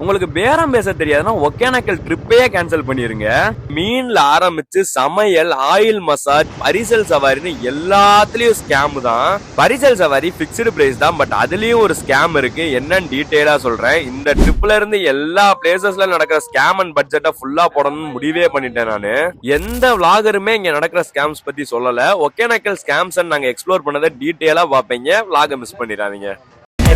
உங்களுக்கு பேரம் பேச தெரியாதுன்னா ஒகேனக்கல் ட்ரிப்பே கேன்சல் பண்ணிருங்க. மீன்ல ஆரம்பிச்சு சமையல் ஆயில் மசாஜ் பரிசல் சவாரின்னு எல்லாத்துலயும் ஸ்கேம் தான். பரிசல் சவாரி பிக்சடு பிரைஸ் தான் பட் அதுலயும் ஒரு ஸ்கேம் இருக்கு. என்னன்னு டீட்டெயிலா சொல்றேன். இந்த ட்ரிப்ல இருந்து எல்லா பிளேசஸ்ல நடக்கிற ஸ்கேம் அண்ட் பட்ஜெட்டை ஃபுல்லா போடணும்னு முடிவே பண்ணிட்டேன் நானு. எந்த விளாகருமே இங்க நடக்கிற ஸ்கேம்ஸ் பத்தி சொல்லல. ஒகேனக்கல் ஸ்கேம்ஸ் நாங்க எக்ஸ்ப்ளோர் பண்ணதை டீட்டெயிலா பாப்பீங்க விளாக மிஸ் பண்ணிடாதீங்க.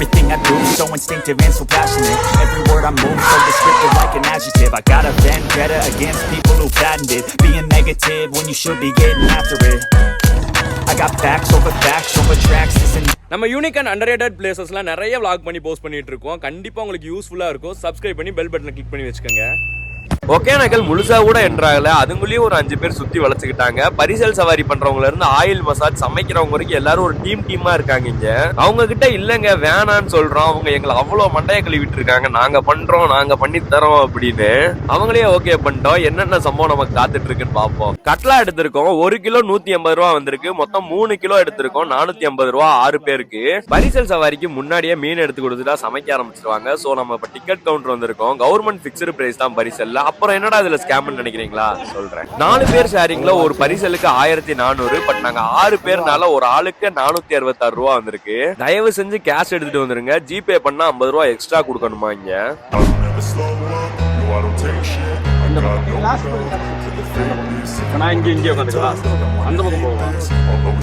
Everything I do, so instinctive and so passionate Every word I move, so descriptive like an adjective I got a vendetta against people who patented Being negative when you should be getting after it I got facts over facts over tracks, listen நம்ம unique and underrated பிளேசஸ்லாம் நிறைய vlog பண்ணி post பண்ணிட்டு இருக்கோம் கண்டிப்பாக உங்களுக்கு யூஸ்ஃபுல்லாக இருக்கும் சப்ஸ்கிரைப் பண்ணி பெல் பட்டனை கிளிக் பண்ணி வச்சுக்கோங்க ஒகேனக்கல் முழுசா கூட என்றாகல. அதுங்களையும் ஒரு அஞ்சு பேர் சுத்தி வளைச்சுக்கிட்டாங்க பரிசல் சவாரி பண்றவங்கல இருந்து ஆயில் மசாஜ் சமைக்கிறவங்க வரைக்கும் எல்லாரும் ஒரு டீம் டீமா இருக்காங்க இங்க. அவங்க கிட்ட இல்லங்க வேணான்னு சொல்றோம். அவங்க எங்களை அவ்வளவு மண்டைய கழுவிட்டு இருக்காங்க நாங்க பண்றோம் நாங்க பண்ணி தரோம் அப்படின்னு அவங்களே ஓகே பண்ணிட்டோம். என்னென்ன சம்பவம் நமக்கு காத்துட்டு இருக்குன்னு பாப்போம் கட்லா எடுத்திருக்கோம். ஒரு கிலோ நூத்தி எண்பது ரூபா வந்திருக்கு. மொத்தம் மூணு கிலோ எடுத்திருக்கோம். நானூத்தி ஐம்பது ரூபா ஆறு பேருக்கு. பரிசல் சவாரிக்கு முன்னாடியே மீன் எடுத்து கொடுத்துட்டா சமைக்க ஆரம்பிச்சிருவாங்க. சோ நம்ம இப்ப டிக்கெட் கவுண்டர் வந்திருக்கோம். கவர்மெண்ட் பிக்ஸ்டு பிரைஸ் தான் பரிசல்ல. அப்புறம் என்னடா இதுல ஸ்கேம் நினைக்கிறீங்களா? சொல்றேன். நாலு பேர் ஷேரிங்ல ஒரு பரிசலுக்கு ஆயிரத்தி நானூறு பட் நாங்க ஆறு பேர்னால ஒரு ஆளுக்கு நானூத்தி அறுபத்தாறு ரூபா வந்திருக்கு. தயவு செஞ்சு கேஷ் எடுத்துட்டு வந்துருங்க. ஜிபே பண்ணா ஐம்பது ரூபா எக்ஸ்ட்ரா கொடுக்கணுமா இங்க? நான் இங்க இங்கே உட்காந்துக்கலாம். அந்த பக்கம் போவோம்.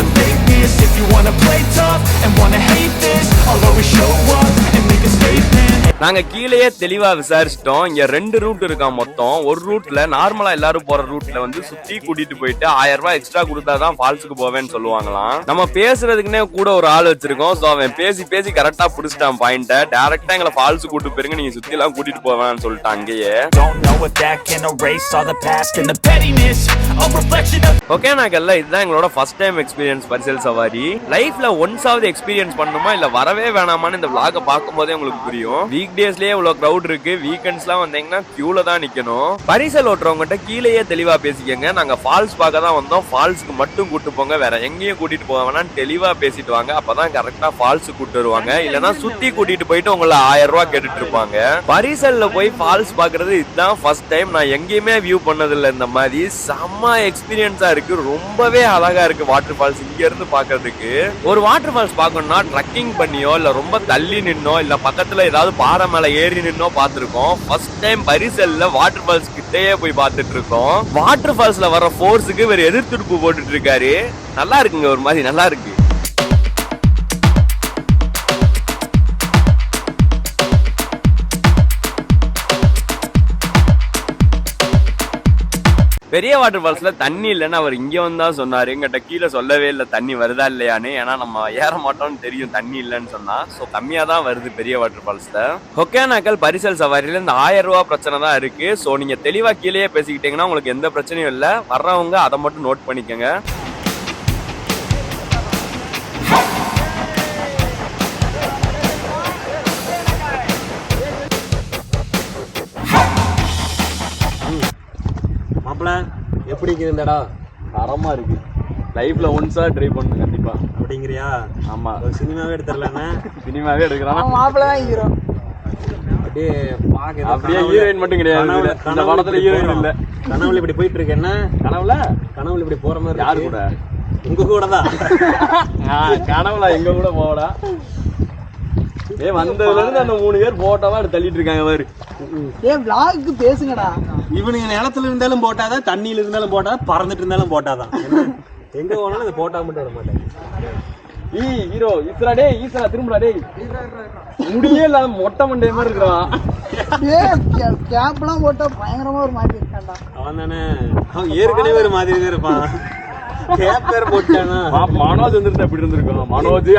the statement நாங்க கீழேயே தெளிவா விசாரிச்சிட்டோம். இங்க ரெண்டு ரூட் இருக்கான் மொத்தம். ஒரு ரூட்ல நார்மலா எல்லாரும் போற ரூட்ல வந்து சுத்தி கூட்டிட்டு போயிட்டு ஆயிரம் ரூபாய் எக்ஸ்ட்ரா கொடுத்தாதான் ஃபால்ஸுக்கு போவேன்னு சொல்லுவாங்களாம். நம்ம பேசுறதுக்குன்னே கூட ஒரு ஆள் வச்சிருக்கோம். சோ அவன் பேசி பேசி கரெக்டா புடிச்சிட்டான் பாயிண்ட டேரக்டா எங்களை ஃபால்ஸ் கூட்டு போயிருங்க. நீங்க சுத்தி எல்லாம் கூட்டிட்டு போவேன்னு சொல்லிட்டான் அங்கேயே. ஓகே நாங்கல்ல இதுதான் எங்களோட ஃபர்ஸ்ட் டைம் எக்ஸ்பீரியன்ஸ் பரிசல் சவாரி லைஃப்ல ஒன்ஸாவது எக்ஸ்பீரியன்ஸ் பண்ணணுமா? இல்ல வரவே வேணாமான்னு இந்த vlog பார்க்கும் போதே உங்களுக்கு புரியும். வீக் டேஸ்லயே இவ்வளவு crowd இருக்கு. வீக்கெண்ட்ஸ்லாம் வந்தீங்கன்னா கியூல தான் நிக்கணும். பரிசல் ஓட்டுறவங்ககிட்ட கீழேயே தெளிவா பேசிக்கங்க. நாங்க ஃபால்ஸ் பார்க்க தான் வந்தோம். ஃபால்ஸ்க்கு மட்டும் கூட்டு போங்க. வேற எங்கேயும் கூட்டிட்டு போக வேணாம். தெளிவா பேசிட்டு வாங்க. அப்பதான் கரெக்டா ஃபால்ஸ் கூட்டு வருவாங்க. இல்லனா சுத்தி கூட்டிட்டு போயிட்டு உங்களை ஆயிரம் ரூபாய் கேட்டுட்டு இருப்பாங்க பரிசல்ல போய் ஃபால்ஸ் பாக்குறது இதுதான் ஃபர்ஸ்ட் டைம் நான் எங்கேயுமே வியூ பண்ணதில்ல. இந்த மாதிரி செம்ம எக்ஸ்பீரியன்ஸா இருக்கு. ரொம்பவே அழகா இருக்கு வாட்டர் ஃபால்ஸ் இங்க இருந்து பாக்குறதுக்கு ஒரு வாட்டர் ஃபால்ஸ் பார்க்கணும்னா ட்ரக்கிங் பண்ணியோ இல்ல ரொம்ப தள்ளி நின்னோ இல்ல பக்கத்துல ஏதாவது பாறை மேல ஏறி நின்னோ பார்த்துருக்கோம். ஃபர்ஸ்ட் டைம் பரிசல்ல வாட்டர் ஃபால்ஸ் கிட்டேயே போய் பார்த்துட்டு இருக்கோம் வாட்டர் ஃபால்ஸ்ல வர ஃபோர்ஸுக்கு இவர் எதிர்த்துடுப்பு போட்டுட்டு இருக்காரு நல்லா இருக்குங்க ஒரு மாதிரி நல்லா இருக்கு. பெரிய வாட்டர் ஃபால்ஸில் தண்ணி இல்லைன்னு அவர் இங்கே வந்தால் சொன்னார். எங்கிட்ட கீழே சொல்லவே இல்லை தண்ணி வருதா இல்லையான்னு. ஏன்னா நம்ம ஏற மாட்டோம்னு தெரியும் தண்ணி இல்லைன்னு சொன்னால் ஸோ கம்மியாக தான் வருது பெரிய வாட்டர் ஃபால்ஸில் ஒகேனாக்கல் பரிசல் சவாரியில் இந்த ஆயிரம் ரூபா பிரச்சனை தான் இருக்குது ஸோ நீங்கள் தெளிவாக கீழேயே பேசிக்கிட்டீங்கன்னா உங்களுக்கு எந்த பிரச்சனையும் இல்லை. வர்றவங்க அதை மட்டும் நோட் பண்ணிக்கோங்க. மாப்பிள எப்படி இருக்குது இந்த இடம் தரமா இருக்கு. லைஃப்ல ஒன்ஸா ட்ரை பண்ணணும் கண்டிப்பா. அப்படிங்கிறியா? ஆமா. ஒரு சினிமாவே எடுத்துடலாண்ணே சினிமாவே எடுக்கிறான். மாப்பிள்ள தான் ஹீரோ அப்படியே பார்க்க அப்படியே ஹீரோயின் மட்டும் கிடையாது. இந்த படத்துல ஹீரோயின். இல்ல. கனவுல இப்படி போயிட்டு இருக்கு என்ன? கனவுல? கனவுல இப்படி போற மாதிரி யாரு. கூட? உங்க கூட தான். கனவுல எங்க கூட போடா ஏ வந்ததுல இருந்து அந்த மூணு பேர் போட்டோவா தள்ளிட்டு இருக்காங்க பாரு. ஏன் விளாக்கு பேசுங்கடா. இவனுங்க நிலத்துல இருந்தாலும் போட்டாதான் தண்ணியில இருந்தாலும் போட்டாதான் பறந்துட்டு இருந்தாலும் போட்டாதான்? எங்க போனாலும் இந்த போட்டா மட்டும் விட மாட்டேன். ஈ ஹீரோ ஈஸ்வரா டேய் ஈஸ்வரா திரும்புடா டேய். முடியே இல்லாத மொட்டை மண்டே மாதிரி இருக்கிறான் ஏ கேப்லாம் போட்டா பயங்கரமா ஒரு மாதிரி இருக்கான்டா. அவன் தானே. அவன் ஏற்கனவே ஒரு மாதிரி தான் இருப்பான். கேப் வேற போட்டானா மனோஜ் வந்துருந்தா எப்படி இருந்திருக்கும். மனோஜ்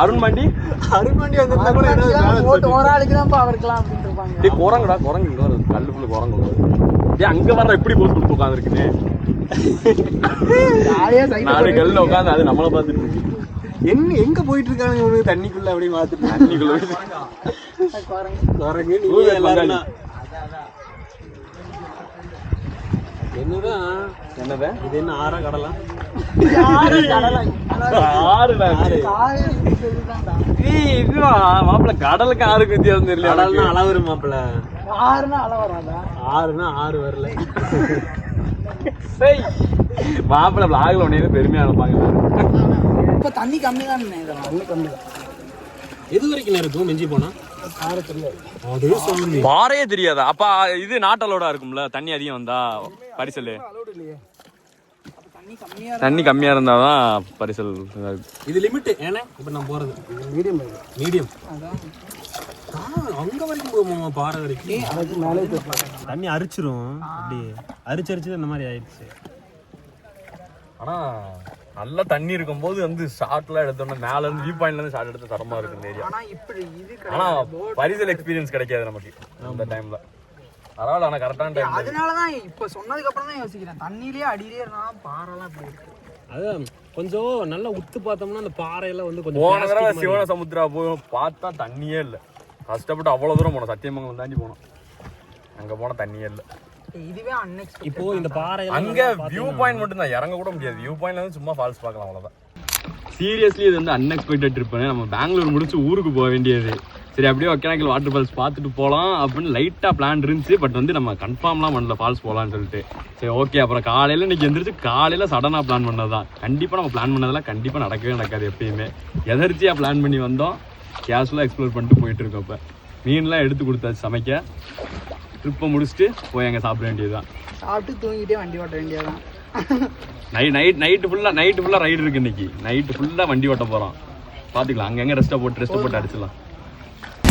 அருண் போட்டு மாண்டி கீழே கவுத்து வச்சிருப்பான் அருண் மாண்டி அருண்மண்டி வேலை ஓட்டு ஒரு ஆளுக்கு தான் அவருக்கலாம் அப்படின்னு இருப்பாங்க. டேய் குரங்குடா குரங்கு இங்க வருது கல்லுக்குள்ள குரங்கு வருது டேய் அங்க வர்ற எப்படி போஸ்ட் கொடுத்து உட்காந்துருக்குன்னு நாலு கல்ல உட்காந்து அது நம்மள பார்த்துட்டு இருக்கு. எங்க எங்க போயிட்டு இருக்கானுங்க இவனுக்கு தண்ணிக்குள்ள அப்படியே மாத்துட்டு தண்ணிக்குள்ள குரங்கு நீங்க எல்லாரும் தான். என்னதான் என்னது? இது என்ன ஆறா கடலாம் மாப்பிள்ள கடலுக்கு ஆறுக்கு வித்தியாசம் தெரியல கடல்னா அளவுரு மாப்பிள. ஆறுனா அள வராதா? ஆறுனா ஆறு வரல. மாப்பிள்ள பிளாக்ல ஒன்னே பெருமையா இருப்பாங்க இப்ப தண்ணி கம்மி தான் தண்ணி கம்மி. எது வரைக்கும் இருக்கும் மிஞ்சி போனா? பாறையே தெரியாதா? அப்ப இது நாட்டலோட இருக்கும்ல? தண்ணி அதிகம் வந்தா பரிசல். தண்ணி கம்மியா தண்ணி கம்மியா இருந்தாதான் பரிசல் இதா இருக்கும். இது லிமிட் ஏன்னா இப்ப நான் போறது. மீடியம் மீடியம் அங்க வரைக்கும் போகுமா பாறை வரைக்கும் தண்ணி அரிச்சிரும். அப்படி அரிச்சு அரிச்சு இந்த மாதிரி ஆயிடுச்சு. ஆனா நல்ல தண்ணி இருக்கும்போது வந்து ஷார்ட்லாம் எடுத்தோம்னா மேல இருந்து வியூ பாயிண்ட்ல இருந்து ஷார்ட் எடுத்து தரமா இருக்கு இந்த ஏரியா ஆனா பரிசல் எக்ஸ்பீரியன்ஸ் கிடைக்காது நமக்கு அந்த டைம்ல பரவாயில்ல ஆனா கரெக்டான டைம் அதனாலதான் இப்ப சொன்னதுக்கு அப்புறம் தான் யோசிக்கிறேன். தண்ணியிலேயே அடியிலே இருந்தா பாறைலாம் இப்படி இருக்கு. அதான் கொஞ்சம் நல்லா உத்து பார்த்தோம்னா அந்த பாறையெல்லாம் வந்து கொஞ்சம் போன தடவை சிவன சமுத்திரா போய் பார்த்தா தண்ணியே இல்ல. கஷ்டப்பட்டு அவ்வளவு தூரம் போனோம் சத்தியமங்கலம் தாண்டி போனோம். அங்க போனா தண்ணியே இல்ல. இதுவே அன்எக்ஸ்பெக்டட் இப்போ இந்த பாறை அங்க வியூ பாயிண்ட் மட்டும் தான் இறங்க கூட முடியாது. வியூ பாயிண்ட்ல வந்து சும்மா ஃபால்ஸ் பார்க்கலாம் அவ்வளவுதான். சீரியஸ்லி இது வந்து அன்எக்ஸ்பெக்டட் ட்ரிப் நம்ம பெங்களூர் முடிச்சு ஊருக்கு போக வேண்டியது. சரி அப்படியே ஒகேனக்கல் வாட்டர் ஃபால்ஸ் பார்த்துட்டு போகலாம் அப்படின்னு லைட்டாக பிளான் இருந்துச்சு. பட் வந்து நம்ம கன்ஃபார்ம்லாம் பண்ணல ஃபால்ஸ் போகலான்னு சொல்லிட்டு. சரி ஓகே அப்புறம் காலையில் இன்னைக்கு எந்திரிச்சு காலையில் சடனாக பிளான் பண்ணது தான் கண்டிப்பாக நம்ம பிளான் பண்ணதெல்லாம் கண்டிப்பாக நடக்கவே நடக்காது எப்பயுமே. எதர்ச்சியாக பிளான் பண்ணி வந்தோம். கேஷுவலாக எக்ஸ்ப்ளோர் பண்ணிட்டு போயிட்டு இருக்கோம் இப்போ. மீன்லாம் எடுத்து கொடுத்தாச்சு சமைக்க. ட்ரிப்பை முடிச்சுட்டு போய் அங்கே சாப்பிட வேண்டியதுதான். சாப்பிட்டு தூங்கிட்டே வண்டி ஓட்ட வேண்டியதான் நைட் நைட் நைட்டு ஃபுல்லாக நைட்டு ஃபுல்லாக ரைடு இருக்கு இன்னைக்கு. நைட்டு ஃபுல்லாக வண்டி ஓட்ட போகிறோம் பார்த்துக்கலாம் அங்கங்கே ரெஸ்ட்டை போட்டு ரெஸ்ட்டை போட்டு அடிச்சிடலாம்.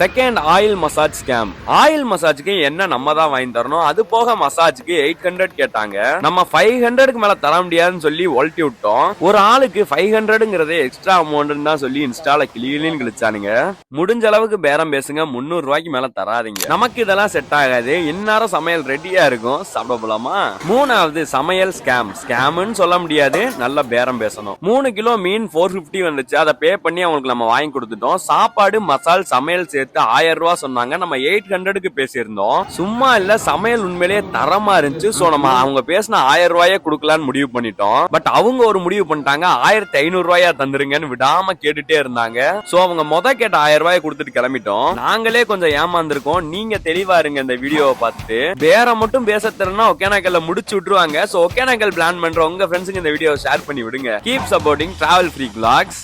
second oil massage scam oil மசாஜ்க்கு என்ன நம்ம தான் வாங்கி தரணும்? அது போக மசாஜ்க்கு எயிட் ஹண்ட்ரட் கேட்டாங்க. நம்ம ஃபைவ் ஹண்ட்ரடுக்கு மேல தர முடியாதுன்னு சொல்லி ஒல்ட்டி விட்டோம். ஒரு ஆளுக்கு ஃபைவ் ஹண்ட்ரடுங்கிறது எக்ஸ்ட்ரா அமௌண்ட் தான் சொல்லி இன்ஸ்டால கிளியிலும் கிழிச்சானுங்க. முடிஞ்ச அளவுக்கு பேரம் பேசுங்க. முந்நூறு ரூபாய்க்கு மேல தராதீங்க. நமக்கு இதெல்லாம் செட் ஆகாது. இந்நேரம் சமையல் ரெடியா இருக்கும். சாப்பிட போலாமா மூணாவது சமையல் ஸ்கேம் ஸ்கேம்னு சொல்ல முடியாது. நல்ல பேரம் பேசணும். மூணு கிலோ மீன் ஃபோர் பிப்டி வந்துச்சு. அதை பே பண்ணி அவங்களுக்கு நம்ம வாங்கி கொடுத்துட்டோம். சாப்பாடு மசால் சமையல் சேர்த்து ஆயிரம் ரூபா சொன்னாங்க. நம்ம எயிட் ஹண்ட்ரடுக்கு பேசியிருந்தோம். சும்மா இல்ல சமையல் உண்மையிலேயே தரமா இருந்துச்சு. சோ நம்ம அவங்க பேசின ஆயிரம் ரூபாயே கொடுக்கலான்னு முடிவு பண்ணிட்டோம். பட் அவங்க ஒரு முடிவு பண்ணிட்டாங்க. ஆயிரத்தி ஐநூறு ரூபாயா தந்துருங்கன்னு விடாம கேட்டுட்டே இருந்தாங்க. சோ அவங்க முத கேட்ட ஆயிரம் ரூபாய் கொடுத்துட்டு கிளம்பிட்டோம். நாங்களே கொஞ்சம் ஏமாந்துருக்கோம். நீங்க தெளிவா இருங்க இந்த வீடியோவை பார்த்துட்டு. வேற மட்டும் பேச தெரியலனா ஒகேனக்கல்ல முடிச்சு விட்டுருவாங்க. சோ ஒகேனக்கல் பிளான் பண்ற உங்க ஃப்ரெண்ட்ஸுக்கு இந்த வீடியோவை ஷேர் பண்ணி விடுங்க. Keep supporting travel free blogs